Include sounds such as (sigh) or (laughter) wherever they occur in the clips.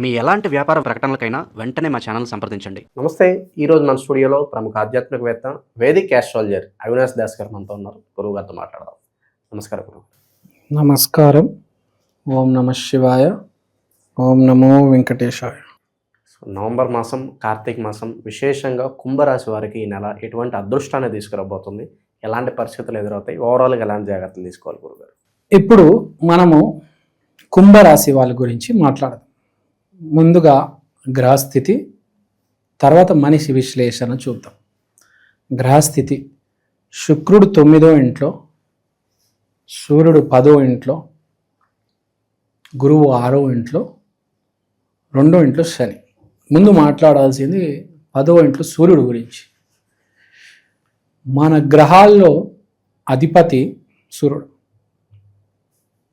మీ ఎలాంటి వ్యాపార ప్రకటనలకైనా వెంటనే మా ఛానల్ సంప్రదించండి. నమస్తే ఈరోజు మన స్టూడియోలో ప్రముఖ ఆధ్యాత్మికవేత్త వేదిక్ ఆస్ట్రాలజర్ అవినాష్ దాస్ గారు మనతో ఉన్నారు. గురువు గారితో మాట్లాడదాం. నమస్కారం గురువు నమస్కారం. ఓం నమ శివాయ. ఓం నమో వెంకటేశాయ. సో నవంబర్ మాసం కార్తీక మాసం విశేషంగా కుంభరాశి వారికి ఈ నెల ఎటువంటి అదృష్టాన్ని తీసుకురాబోతుంది? ఎలాంటి పరిస్థితులు ఎదురవుతాయి? ఓవరాల్గా ఎలాంటి జాగ్రత్తలు తీసుకోవాలి గురుగారు ఇప్పుడు మనము కుంభరాశి వాళ్ళ గురించి మాట్లాడదాం. ముందుగా గ్రహస్థితి తర్వాత మనిషి విశ్లేషణ చూద్దాం. గ్రహస్థితి శుక్రుడు తొమ్మిదో ఇంట్లో సూర్యుడు పదో ఇంట్లో గురువు ఆరో ఇంట్లో రెండో ఇంట్లో శని. ముందు మాట్లాడాల్సింది పదో ఇంట్లో సూర్యుడు గురించి. మన గ్రహాల్లో అధిపతి సూర్యుడు.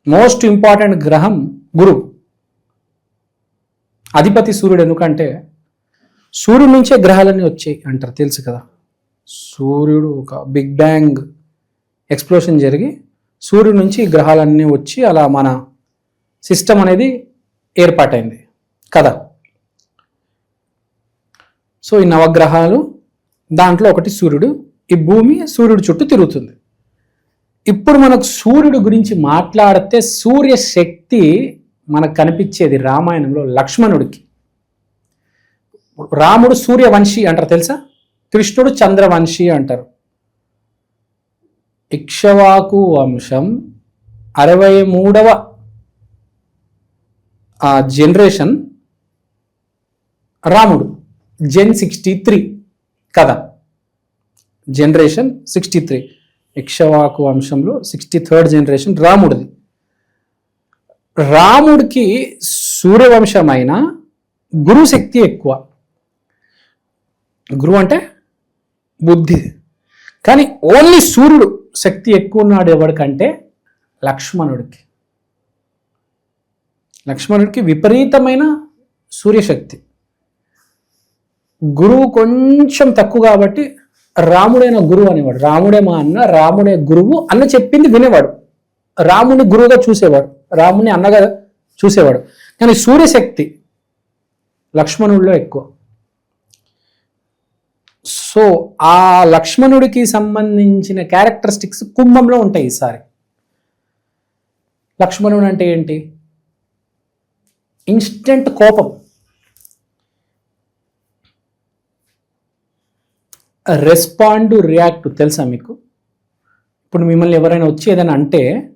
మోస్ట్ ఇంపార్టెంట్ గ్రహం గురువు. అధిపతి సూర్యుడు ఎందుకంటే సూర్యుడి నుంచే గ్రహాలన్నీ వచ్చాయి అంటారు తెలుసు కదా. సూర్యుడు ఒక బిగ్ బ్యాంగ్ ఎక్స్ప్లోషన్ జరిగి సూర్యుడి నుంచి గ్రహాలన్నీ వచ్చి అలా మన సిస్టమ్ అనేది ఏర్పాటైంది. కదా సో ఈ నవగ్రహాలు దాంట్లో ఒకటి సూర్యుడు ఈ భూమి సూర్యుడు చుట్టూ తిరుగుతుంది. ఇప్పుడు మనకు సూర్యుడు గురించి మాట్లాడితే సూర్య శక్తి మనకు కనిపించేది రామాయణంలో లక్ష్మణుడికి. రాముడు సూర్యవంశీ అంటారు తెలుసా? కృష్ణుడు చంద్రవంశీ అంటారు. ఇక్షవాకు వంశం అరవై మూడవ ఆ జనరేషన్ రాముడు. జెన్ సిక్స్టీ త్రీ కథ. Generation sixty three. ఇక్షవాకు వంశంలో సిక్స్టీ థర్డ్ జనరేషన్ రాముడిది. రాముడికి సూర్యవంశమైన గురు శక్తి ఎక్కువ. గురువు అంటే బుద్ధి. కానీ ఓన్లీ సూర్యుడు శక్తి ఎక్కువ ఉన్నాడు ఎవరికంటే లక్ష్మణుడికి. లక్ష్మణుడికి విపరీతమైన సూర్యశక్తి. గురువు కొంచెం తక్కువ కాబట్టి రాముడైన గురువు అనేవాడు. రాముడే మా అన్న రాముడే గురువు అన్న చెప్పింది వినేవాడు. రాముని గురువుగా చూసేవాడు. రాముని అన్నగా చూసేవాడు. కానీ సూర్యశక్తి లక్ష్మణుడిలో ఎక్కువ. సో ఆ లక్ష్మణుడికి సంబంధించిన క్యారెక్టరిస్టిక్స్ కుంభంలో ఉంటాయి ఈసారి. లక్ష్మణుడు అంటే ఏంటి? ఇన్స్టెంట్ కోపం. రెస్పాండ్ రియాక్ట్ తెలుసా మీకు? ఇప్పుడు మిమ్మల్ని ఎవరైనా వచ్చి ఏదైనా అంటే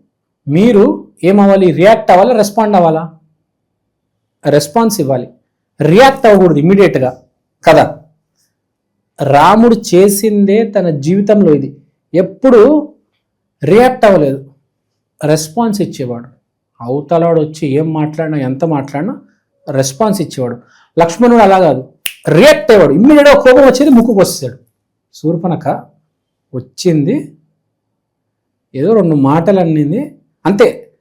మీరు ఏమవ్వాలి? రియాక్ట్ అవ్వాలా? రెస్పాండ్ అవ్వాలా? రెస్పాన్స్ ఇవ్వాలి. రియాక్ట్ అవ్వకూడదు ఇమ్మీడియట్గా కదా? రాముడు చేసిందే తన జీవితంలో ఇది. ఎప్పుడు రియాక్ట్ అవ్వలేదు. రెస్పాన్స్ ఇచ్చేవాడు. అవతలాడు వచ్చి ఏం మాట్లాడినా ఎంత మాట్లాడినా రెస్పాన్స్ ఇచ్చేవాడు. లక్ష్మణుడు అలా కాదు. రియాక్ట్ అయ్యేవాడు. ఇమ్మీడియట్గా కోపం వచ్చేది ముక్కుకు వచ్చేసాడు. శూర్పణక వచ్చింది. ఏదో రెండు మాటలు అన్నింది. అంతే.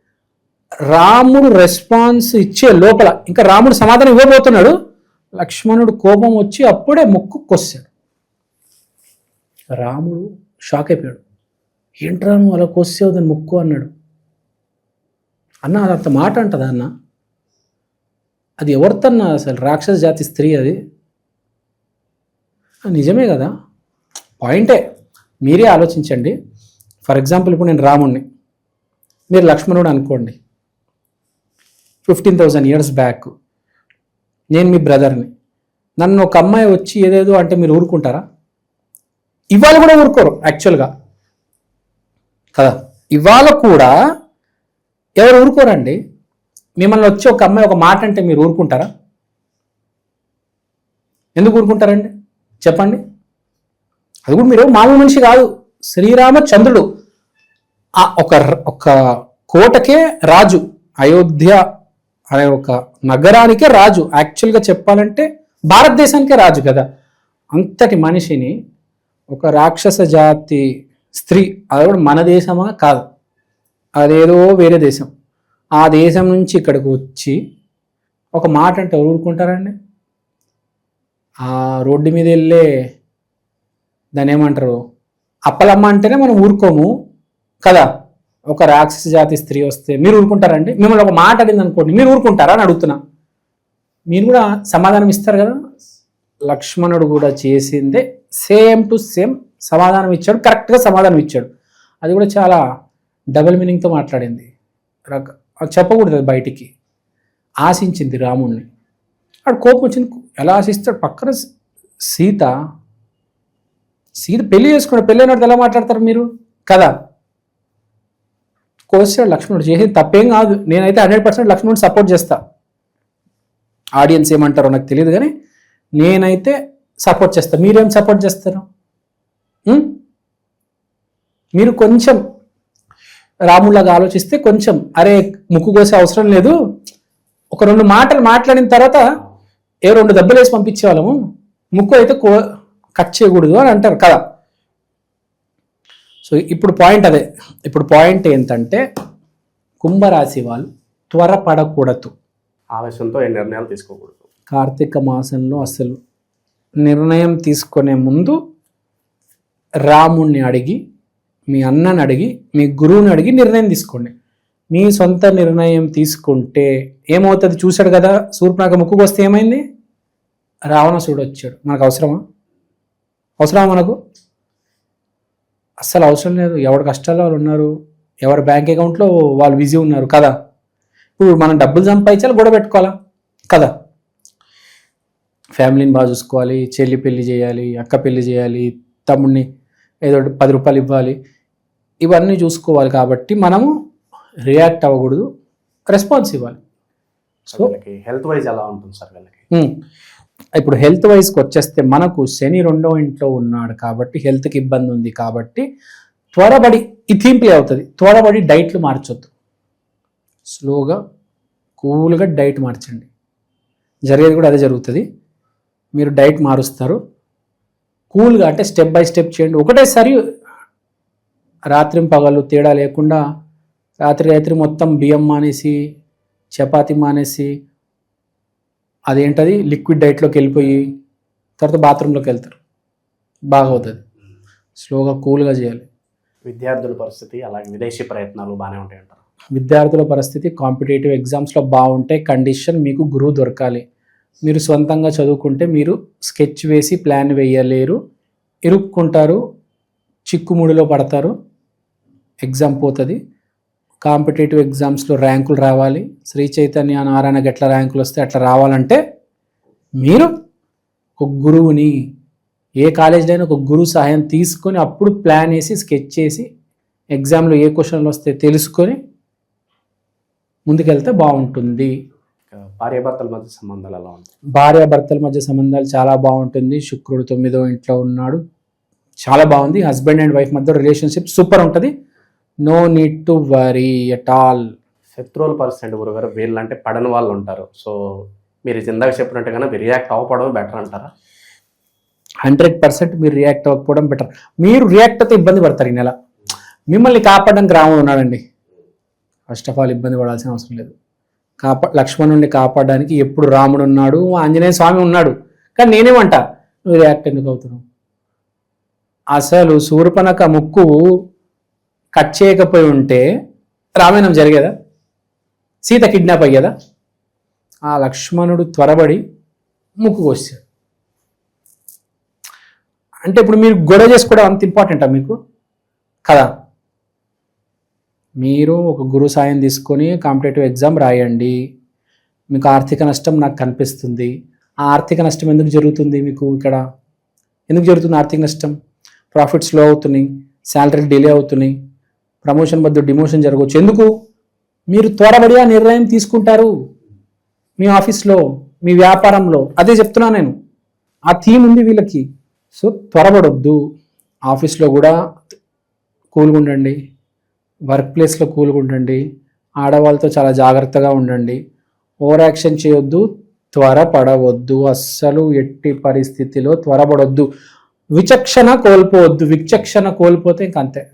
రాముడు రెస్పాన్స్ ఇచ్చే లోపల ఇంకా రాముడు సమాధానం ఇవ్వబోతున్నాడు. లక్ష్మణుడు కోపం వచ్చి అప్పుడే ముక్కు కొస్సాడు. రాముడు షాక్ అయిపోయాడు. ఏంట్రా నువ్వు అలా కొస్సావు దాని ముక్కు అన్నాడు. అన్న అది అంత మాట అంటదా అన్న? అది ఎవరితన్నా అసలు రాక్షస జాతి స్త్రీ అది? నిజమే కదా. పాయింటే మీరే ఆలోచించండి. ఫర్ ఎగ్జాంపుల్ ఇప్పుడు నేను రాముణ్ణి. మీరు లక్ష్మణుడు అనుకోండి. ఫిఫ్టీన్ థౌజండ్ ఇయర్స్ బ్యాక్ నేను మీ బ్రదర్ని. నన్ను ఒక అమ్మాయి వచ్చి ఏదేదో అంటే మీరు ఊరుకుంటారా? ఇవాళ కూడా ఊరుకోరు యాక్చువల్గా కదా? ఇవాళ కూడా ఎవరు ఊరుకోరండి? మిమ్మల్ని వచ్చి ఒక అమ్మాయి ఒక మాట అంటే మీరు ఊరుకుంటారా? ఎందుకు ఊరుకుంటారండి? చెప్పండి. అది కూడా మీరు మామూలు మనిషి కాదు. శ్రీరామచంద్రుడు. ఆ ఒక ఒక కోటకే రాజు. అయోధ్య అనే ఒక నగరానికే రాజు. యాక్చువల్గా చెప్పాలంటే భారతదేశానికే రాజు కదా. అంతటి మనిషిని ఒక రాక్షస జాతి స్త్రీ అది కూడా మన దేశమా? కాదు. అదేదో వేరే దేశం. ఆ దేశం నుంచి ఇక్కడికి వచ్చి ఒక మాట అంటే ఊరుకుంటారండి? ఆ రోడ్డు మీద వెళ్ళే దాన్ని ఏమంటారు? అప్పలమ్మ అంటేనే మనం ఊరుకోము. కదా? ఒక రాక్షస జాతి స్త్రీ వస్తే మీరు ఊరుకుంటారండి? మిమ్మల్ని ఒక మాట అడిగింది అనుకోండి మీరు ఊరుకుంటారా అని అడుగుతున్నా. మీరు కూడా సమాధానం ఇస్తారు కదా? లక్ష్మణుడు కూడా చేసిందే సేమ్ టు సేమ్ సమాధానం ఇచ్చాడు కరెక్ట్గా సమాధానం ఇచ్చాడు. అది కూడా చాలా డబుల్ మీనింగ్తో మాట్లాడింది. రక చెప్పకూడదు అది బయటికి. ఆశించింది రాముణ్ణి. ఆడు కోపం వచ్చింది ఎలా ఆశిస్తాడు? పక్కన సీత సీత పెళ్ళి చేసుకున్నాడు పెళ్ళి అయినట్టు ఎలా మాట్లాడతారు మీరు? కదా? కోసాడు లక్ష్మణుడు చేసేది తప్పేం కాదు. నేనైతే హండ్రెడ్ పర్సెంట్ లక్ష్మణుడు సపోర్ట్ చేస్తా. ఆడియన్స్ ఏమంటారో నాకు తెలియదు కానీ నేనైతే సపోర్ట్ చేస్తా. మీరేం సపోర్ట్ చేస్తారు? మీరు కొంచెం రాములాగా ఆలోచిస్తే కొంచెం అరే ముక్కు కోసే అవసరం లేదు. ఒక రెండు మాటలు మాట్లాడిన తర్వాత ఏ రెండు దెబ్బలు వేసి పంపించే వాళ్ళము ముక్కు అయితే కో కట్ చేయకూడదు అని అంటారు కదా. సో ఇప్పుడు పాయింట్ అదే. ఇప్పుడు పాయింట్ ఏంటంటే కుంభరాశి వాళ్ళు త్వరపడకూడదు. ఆవేశంతో ఏ నిర్ణయాలు తీసుకోకూడదు. కార్తీక మాసంలో అసలు నిర్ణయం తీసుకునే ముందు రాముణ్ణి అడిగి మీ అన్నని అడిగి మీ గురువుని అడిగి నిర్ణయం తీసుకోండి. మీ సొంత నిర్ణయం తీసుకుంటే ఏమవుతుంది? చూశాడు కదా సూర్పనాక ముక్కుకు వస్తే ఏమైంది? రావణాసుడు వచ్చాడు. మనకు అవసరమా? అవసరమా మనకు? అస్సలు అవసరం లేదు. ఎవరి కష్టాల్లో వాళ్ళు ఉన్నారు ఎవరి బ్యాంక్ అకౌంట్లో వాళ్ళు బిజీ ఉన్నారు కదా. ఇప్పుడు మనం డబ్బులు సంపాదించాలి గొడవ పెట్టుకోవాలా? కదా. ఫ్యామిలీని బాగా చూసుకోవాలి చెల్లి పెళ్ళి చేయాలి అక్క పెళ్ళి చేయాలి తమ్ముడిని ఏదో ఒకటి పది రూపాయలు ఇవ్వాలి. ఇవన్నీ చూసుకోవాలి కాబట్టి మనము రియాక్ట్ అవ్వకూడదు రెస్పాన్స్ ఇవ్వాలి. సో హెల్త్ వైజ్ ఎలా ఉంటుంది సార్ వీళ్ళకి? ఇప్పుడు హెల్త్ వైజ్కి వచ్చేస్తే మనకు శని రెండో ఇంట్లో ఉన్నాడు కాబట్టి హెల్త్కి ఇబ్బంది ఉంది కాబట్టి త్వరబడి ఈ థీమ్ ప్లే అవుతుంది త్వరబడి డైట్లు మార్చొద్దు. స్లోగా కూల్గా డైట్ మార్చండి. జరిగేది కూడా అదే జరుగుతుంది. మీరు డైట్ మారుస్తారు. కూల్గా అంటే స్టెప్ బై స్టెప్ చేయండి. ఒకటేసారి రాత్రి పగలు తేడా లేకుండా రాత్రి రాత్రి మొత్తం బియ్యం మానేసి చపాతి మానేసి అదేంటది? లిక్విడ్ డైట్లోకి వెళ్ళిపోయి తర్వాత బాత్రూంలోకి వెళ్తారు. బాగా అవుతుంది స్లోగా కూల్గా చేయాలి. విద్యార్థుల పరిస్థితి అలాగే విదేశీ ప్రయత్నాలు బాగానే ఉంటాయి అంటారు. విద్యార్థుల పరిస్థితి కాంపిటేటివ్ ఎగ్జామ్స్లో బాగుంటే కండిషన్ మీకు గురువు దొరకాలి. మీరు సొంతంగా చదువుకుంటే మీరు స్కెచ్ వేసి ప్లాన్ వేయలేరు. ఇరుక్కుంటారు చిక్కుముడిలో పడతారు. ఎగ్జామ్ పోతుంది. కాంపిటేటివ్ ఎగ్జామ్స్లో ర్యాంకులు రావాలి. శ్రీ చైతన్య నారాయణకి ఎట్లా ర్యాంకులు వస్తే అట్లా రావాలంటే మీరు ఒక గురువుని ఏ కాలేజీలో అయినా ఒక గురువు సహాయం తీసుకొని అప్పుడు ప్లాన్ వేసి స్కెచ్ చేసి ఎగ్జామ్లో ఏ క్వశ్చన్లు వస్తే తెలుసుకొని ముందుకెళ్తే బాగుంటుంది. భార్యాభర్తల మధ్య సంబంధాలు ఎలా ఉంటాయి? భార్యాభర్తల మధ్య సంబంధాలు చాలా బాగుంటుంది. శుక్రుడు తొమ్మిదో ఇంట్లో ఉన్నాడు. చాలా బాగుంది. హస్బెండ్ అండ్ వైఫ్ మధ్య రిలేషన్షిప్ సూపర్ ఉంటుంది. No need to worry at all. శత్రువుల పరిస్థితి గురుగారు? వీళ్ళంటే పడని వాళ్ళు ఉంటారు. సో మీరు ఇందాక చెప్పినట్టుగానే రియాక్ట్ అవ్వకపోవడం బెటర్ అంటారా? హండ్రెడ్ పర్సెంట్ మీరు రియాక్ట్ అవ్వకపోవడం బెటర్ మీరు రియాక్ట్ అయితే ఇబ్బంది పడతారు ఈ నెల. మిమ్మల్ని కాపాడడానికి రాముడు ఉన్నాడండి. ఫస్ట్ ఆఫ్ ఆల్ ఇబ్బంది పడాల్సిన అవసరం లేదు. కాపా లక్ష్మణుడిని కాపాడడానికి ఎప్పుడు రాముడు ఉన్నాడు ఆంజనేయ స్వామి ఉన్నాడు. కానీ నేనేమంటా? నువ్వు రియాక్ట్ ఎందుకు అవుతున్నావు? అసలు శూర్పణక ముక్కు కట్ చేయకపోయి ఉంటే రామాయణం జరిగేదా? సీత కిడ్నాప్ అయ్యేదా? ఆ లక్ష్మణుడు త్వరబడి ముక్కు కోసాడు అంటే ఇప్పుడు మీరు గొడవ చేసుకోవడం అంత ఇంపార్టెంటా మీకు? కదా. మీరు ఒక గురు సాయం తీసుకొని కాంపిటేటివ్ ఎగ్జామ్ రాయండి. మీకు ఆర్థిక నష్టం నాకు కనిపిస్తుంది. ఆ ఆర్థిక నష్టం ఎందుకు జరుగుతుంది మీకు ఇక్కడ? ఎందుకు జరుగుతుంది ఆర్థిక నష్టం? ప్రాఫిట్స్ స్లో అవుతున్నాయి. శాలరీ డిలే అవుతున్నాయి. ప్రమోషన్ బదులు డిమోషన్ జరగవచ్చు. ఎందుకు? మీరు త్వరబడి ఆ నిర్ణయం తీసుకుంటారు. మీ ఆఫీస్లో మీ వ్యాపారంలో. అదే చెప్తున్నా నేను. ఆ థీమ్ ఉంది వీళ్ళకి. సో త్వరబడొద్దు ఆఫీస్లో కూడా కూల్గా ఉండండి. వర్క్ ప్లేస్లో కూల్గా ఉండండి. ఆడవాళ్ళతో చాలా జాగ్రత్తగా ఉండండి. ఓవర్ యాక్షన్ చేయొద్దు త్వరపడవద్దు. అస్సలు ఎట్టి పరిస్థితిలో త్వరపడొద్దు. విచక్షణ కోల్పోవద్దు. విచక్షణ కోల్పోతే ఇంకంతే.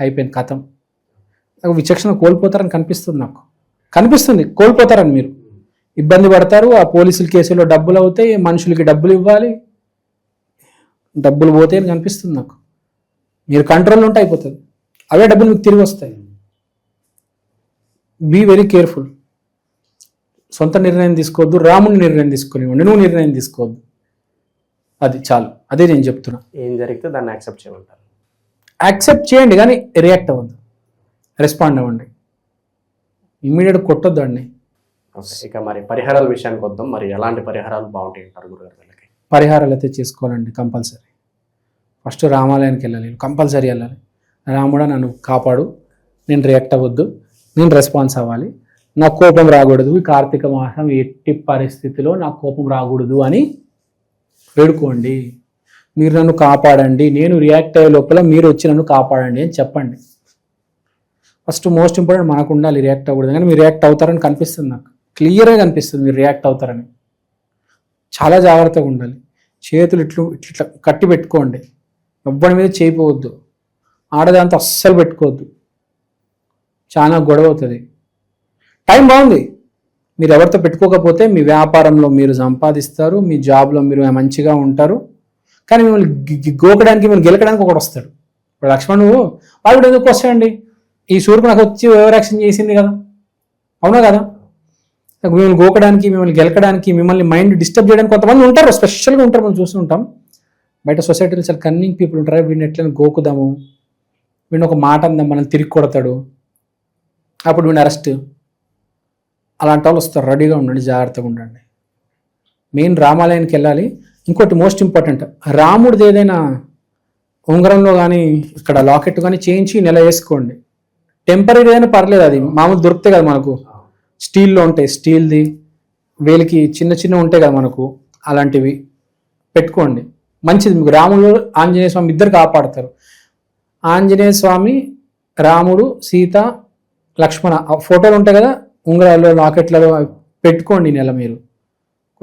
అయిపోయింది కథం. నాకు విచక్షణ కోల్పోతారని కనిపిస్తుంది నాకు. కనిపిస్తుంది కోల్పోతారని మీరు. ఇబ్బంది పడతారు ఆ పోలీసుల కేసులో డబ్బులు అవుతాయి మనుషులకి డబ్బులు ఇవ్వాలి. డబ్బులు పోతే అని కనిపిస్తుంది నాకు. మీరు కంట్రోల్లో ఉంటే అయిపోతుంది. అవే డబ్బులు మీకు తిరిగి వస్తాయి. బీ వెరీ కేర్ఫుల్ సొంత నిర్ణయం తీసుకోవద్దు రాముని నిర్ణయం తీసుకునివ్వండి నువ్వు నిర్ణయం తీసుకోవద్దు. అది చాలు. అదే నేను చెప్తున్నా. ఏం జరిగితే దాన్ని యాక్సెప్ట్ చేయమంటారు. యాక్సెప్ట్ చేయండి కానీ రియాక్ట్ అవ్వద్దు. రెస్పాండ్ అవ్వండి. ఇమ్మీడియట్ కొట్టొద్దు అండి ఇక మరి పరిహారాల విషయానికి వద్దాం. మరి ఎలాంటి పరిహారాలు బాగుంటాయి అంటారు గురుగారు వీళ్ళకి? పరిహారాలు అయితే చేసుకోవాలండి కంపల్సరీ. ఫస్ట్ రామాలయానికి వెళ్ళాలి కంపల్సరీ వెళ్ళాలి. రాముడా నన్ను కాపాడు నేను రియాక్ట్ అవ్వద్దు నేను రెస్పాన్స్ అవ్వాలి. నా కోపం రాకూడదు ఈ కార్తీక మాసం ఎట్టి పరిస్థితిలో నా కోపం రాకూడదు అని వేడుకోండి. మీరు నన్ను కాపాడండి. నేను రియాక్ట్ అయ్యే లోపల మీరు వచ్చి నన్ను కాపాడండి అని చెప్పండి. ఫస్ట్ మోస్ట్ ఇంపార్టెంట్ మనకు ఉండాలి రియాక్ట్ అవ్వకూడదు. కానీ మీరు రియాక్ట్ అవుతారని కనిపిస్తుంది నాకు. క్లియర్గా కనిపిస్తుంది మీరు రియాక్ట్ అవుతారని. చాలా జాగ్రత్తగా ఉండాలి. చేతులు ఇట్లు ఇట్లా కట్టి పెట్టుకోండి. ఎవ్వడి మీద చేయిపోవద్దు ఆడదాంతో అస్సలు పెట్టుకోవద్దు. చాలా గొడవ అవుతుంది. టైం బాగుంది. మీరు ఎవరితో పెట్టుకోకపోతే మీ వ్యాపారంలో మీరు సంపాదిస్తారు. మీ జాబ్లో మీరు మంచిగా ఉంటారు. కానీ మిమ్మల్ని గోకడానికి మిమ్మల్ని గెలకడానికి ఒకటి వస్తాడు. ఇప్పుడు లక్ష్మణుడు వాడు కూడా ఎందుకు వస్తాడండి? ఈ సూర్యుడు నాకు వచ్చి ఓవరాక్షన్ చేసింది కదా. అవునా కదా? మిమ్మల్ని గోకడానికి మిమ్మల్ని గెలకడానికి మిమ్మల్ని మైండ్ డిస్టర్బ్ చేయడానికి కొంతమంది ఉంటారు. స్పెషల్గా ఉంటారు. మనం చూస్తూ ఉంటాం. బయట సొసైటీలో చాలా కన్నింగ్ పీపుల్ ఉంటారు. వీడిని ఎట్లయినా గోకుదాము. వీడిని ఒక మాట అందాం. మనం తిరిగి కొడతాడు. అప్పుడు వీడిని అరెస్ట్. అలాంటి వాళ్ళు వస్తారు. రెడీగా ఉండండి. జాగ్రత్తగా ఉండండి. మెయిన్ రామాలయానికి వెళ్ళాలి. ఇంకోటి మోస్ట్ ఇంపార్టెంట్ రాముడిది ఏదైనా ఉంగరంలో కానీ ఇక్కడ లాకెట్ కానీ చేయించి నెల వేసుకోండి. టెంపరీ ఏదైనా పర్లేదు అది మామూలు దొరుకుతాయి కదా మనకు. స్టీల్లో ఉంటాయి స్టీల్ది వేలికి చిన్న చిన్న ఉంటాయి కదా మనకు అలాంటివి. పెట్టుకోండి. మంచిది మీకు రాముడు ఆంజనేయ స్వామి ఇద్దరు కాపాడతారు. ఆంజనేయ స్వామి రాముడు సీత లక్ష్మణ ఆ ఫోటోలు ఉంటాయి కదా ఉంగరాలు లాకెట్లలో పెట్టుకోండి నెల మీరు.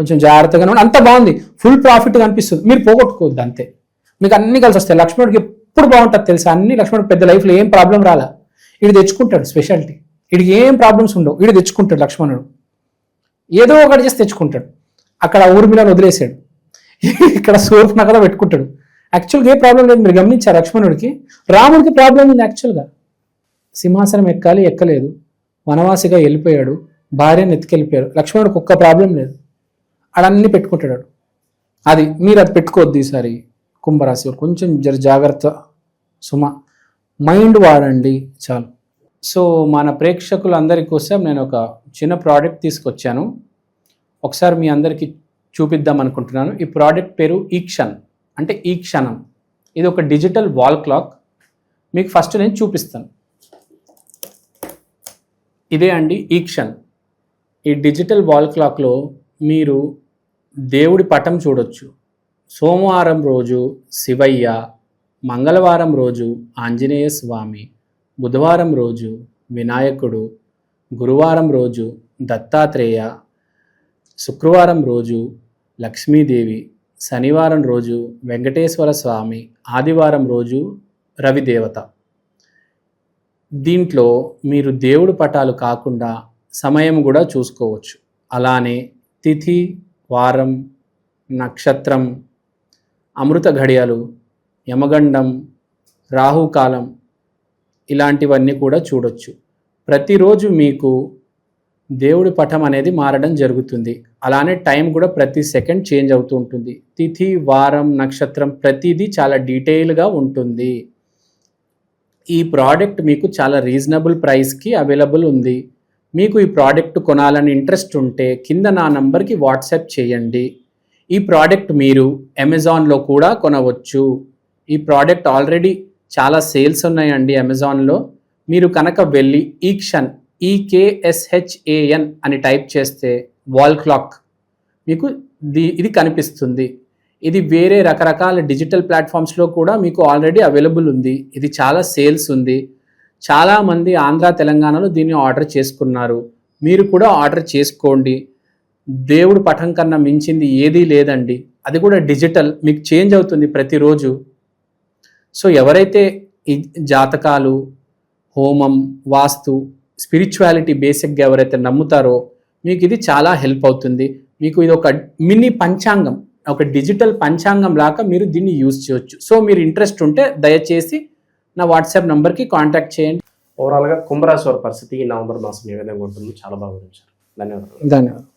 కొంచెం జాగ్రత్తగా ఉండి. అంత బాగుంది. ఫుల్ ప్రాఫిట్ కనిపిస్తుంది. మీరు పోగొట్టుకోవద్దు అంతే. మీకు అన్ని కలిసి వస్తాయి. లక్ష్మణుడికి ఎప్పుడు బాగుంటుంది తెలుసా? అన్ని లక్ష్మణుడు పెద్ద లైఫ్లో ఏం ప్రాబ్లం రాలా. ఇది తెచ్చుకుంటాడు స్పెషాలిటీ వీడికి ఏం ప్రాబ్లమ్స్ ఉండవు. వీడు తెచ్చుకుంటాడు లక్ష్మణుడు. ఏదో ఒకటి చేసి తెచ్చుకుంటాడు. అక్కడ ఊర్మిళను వదిలేసాడు. (laughs) ఇక్కడ సూర్పు నగలో పెట్టుకుంటాడు. యాక్చువల్గా ఏ ప్రాబ్లం లేదు. మీరు గమనించారు లక్ష్మణుడికి? రాముడికి ప్రాబ్లం ఉంది యాక్చువల్గా సింహాసనం ఎక్కాలి ఎక్కలేదు. వనవాసిగా వెళ్ళిపోయాడు. భార్యను ఎత్తుకెళ్ళిపోయాడు. లక్ష్మణుడికి ఒక్క ప్రాబ్లం లేదు. అడన్నీ పెట్టుకుంటాడు. అది మీరు అది పెట్టుకోవద్దు ఈసారి కుంభరాశి కొంచెం జర జాగ్రత్త సుమ. మైండ్ వాడండి చాలు. సో మన ప్రేక్షకులందరి కోసం నేను ఒక చిన్న ప్రోడక్ట్ తీసుకొచ్చాను. ఒకసారి మీ అందరికీ చూపిద్దాం అనుకుంటున్నాను. ఈ ప్రోడక్ట్ పేరు ఈ ఈక్షన్ అంటే ఈ క్షణం. ఇది ఒక డిజిటల్ వాల్ క్లాక్. మీకు ఫస్ట్ నేను చూపిస్తాను. ఇదే అండి ఈక్షన్ ఈ డిజిటల్ వాల్ క్లాక్లో మీరు దేవుడి పటం చూడొచ్చు. సోమవారం రోజు శివయ్య మంగళవారం రోజు ఆంజనేయ స్వామి బుధవారం రోజు వినాయకుడు గురువారం రోజు దత్తాత్రేయ శుక్రవారం రోజు లక్ష్మీదేవి శనివారం రోజు వెంకటేశ్వర స్వామి ఆదివారం రోజు రవిదేవత. దీంట్లో మీరు దేవుడు పటాలు కాకుండా సమయం కూడా చూసుకోవచ్చు. అలానే తిథి వారం నక్షత్రం అమృత ఘడియలు యమగండం రాహుకాలం ఇలాంటివన్నీ కూడా చూడొచ్చు. ప్రతిరోజు మీకు దేవుడి పటం అనేది మారడం జరుగుతుంది. అలానే టైం కూడా ప్రతి సెకండ్ చేంజ్ అవుతూ ఉంటుంది. తిథి వారం నక్షత్రం ప్రతిదీ చాలా డీటెయిల్గా ఉంటుంది. ఈ ప్రోడక్ట్ మీకు చాలా రీజనబుల్ ప్రైస్కి అవైలబుల్ ఉంది. మీకు ఈ ప్రోడక్ట్ కొనాలని ఇంట్రెస్ట్ ఉంటే కింద నా నంబర్కి వాట్సాప్ చేయండి. ఈ ప్రోడక్ట్ మీరు అమెజాన్లో కూడా కొనవచ్చు. ఈ ప్రోడక్ట్ ఆల్రెడీ చాలా సేల్స్ ఉన్నాయండి అమెజాన్లో. మీరు కనుక వెళ్ళి ఈక్షన్ ఈకేఎస్హెచ్ఏఎన్ అని టైప్ చేస్తే వాల్ క్లాక్ మీకు ది ఇది కనిపిస్తుంది. ఇది వేరే రకరకాల డిజిటల్ ప్లాట్ఫామ్స్లో కూడా మీకు ఆల్రెడీ అవైలబుల్ ఉంది. ఇది చాలా సేల్స్ ఉంది. చాలామంది ఆంధ్ర తెలంగాణలో దీన్ని ఆర్డర్ చేసుకున్నారు. మీరు కూడా ఆర్డర్ చేసుకోండి. దేవుడు పటం కన్నా మించింది ఏదీ లేదండి. అది కూడా డిజిటల్ మీకు చేంజ్ అవుతుంది ప్రతిరోజు. సో ఎవరైతే ఈ జాతకాలు హోమం వాస్తు స్పిరిచువాలిటీ బేసిక్గా ఎవరైతే నమ్ముతారో మీకు ఇది చాలా హెల్ప్ అవుతుంది. మీకు ఇది ఒక మినీ పంచాంగం ఒక డిజిటల్ పంచాంగం లాగా మీరు దీన్ని యూజ్ చేయొచ్చు. సో మీరు ఇంట్రెస్ట్ ఉంటే దయచేసి నా వాట్సాప్ నంబర్కి కాంటాక్ట్ చేయండి. ఓవరాల్గా కుంభరాశి వారి పరిస్థితి ఈ నవంబర్ మాసం ఏ విధంగా ఉంటుందో చాలా బాగా వివరించారు. ధన్యవాదాలు. ధన్యవాదాలు.